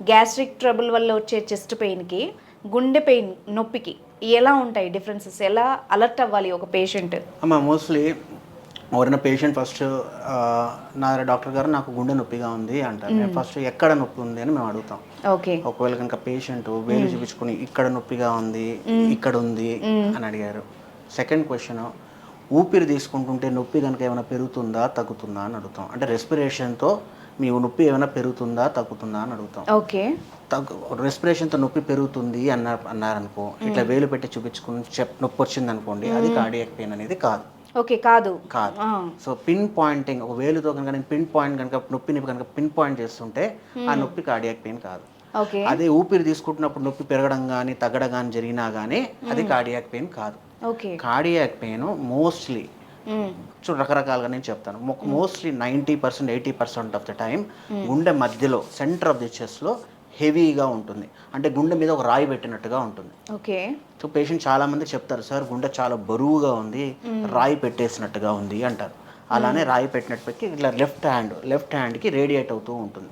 Gastric trouble వల్ల వచ్చే chest పెయిన్కి గుండె పెయిన్ నొప్పికి ఎలా ఉంటాయి డిఫరెన్సెస్? ఎలా అలర్ట్ అవ్వాలి ఒక పేషెంట్? అమ్మ మోస్ట్లీ ఎవరైనా పేషెంట్ ఫస్ట్ నా డాక్టర్ గారు నాకు గుండె నొప్పిగా ఉంది అంటారు. నేను ఫస్ట్ ఎక్కడ నొప్పి ఉంది అని మేము అడుగుతాం. ఓకే. ఒకవేళ కనుక పేషెంట్ వేలు చూపించుకుని ఇక్కడ నొప్పిగా ఉంది ఇక్కడ ఉంది అని అడిగారు. సెకండ్ క్వశ్చన్ ఊపిరి తీసుకుంటుంటే నొప్పి కనుక ఏమైనా పెరుగుతుందా తగ్గుతుందా అని అడుగుతాం. అంటే రెస్పిరేషన్తో మీ నొప్పి ఏమైనా పెరుగుతుందా తగ్గుతుందా అని అడుగుతాం. ఓకే. తగ్గు రెస్పిరేషన్తో నొప్పి పెరుగుతుంది అన్నారు అన్నారనుకో ఇట్లా వేలు పెట్టి చూపించుకుని చెప్ నొప్పి వచ్చింది అనుకోండి అది కార్డియాక్ పెయిన్ అనేది కాదు. ఓకే కాదు. కాదు. సో పిన్ పాయింటింగ్ ఒక వేలుతో కనుక నేను పిన్ పాయింట్ కనుక నొప్పిని కనుక పిన్ పాయింట్ చేస్తుంటే ఆ నొప్పి కార్డియాక్ పెయిన్ కాదు. అదే ఊపిరి తీసుకుంటున్నప్పుడు నొప్పి పెరగడం కానీ తగ్గడం కానీ జరిగినా కానీ అది కార్డియాక్ పెయిన్ కాదు. ఓకే. కార్డియాక్ పెయిన్ మోస్ట్లీ రకరకాలుగా నేను చెప్తాను. Mostly ninety percent eighty percent of the time గుండె మధ్యలో సెంటర్ ఆఫ్ ది చెస్ట్లో హెవీగా ఉంటుంది. అంటే గుండె మీద ఒక రాయి పెట్టినట్టుగా ఉంటుంది. ఓకే. సో పేషెంట్ చాలా మంది చెప్తారు సార్ గుండె చాలా బరువుగా ఉంది రాయి పెట్టేసినట్టుగా ఉంది అంటారు. అలానే రాయి పెట్టినట్టు పెట్టి ఇట్లా లెఫ్ట్ హ్యాండ్ లెఫ్ట్ హ్యాండ్కి రేడియేట్ అవుతూ ఉంటుంది.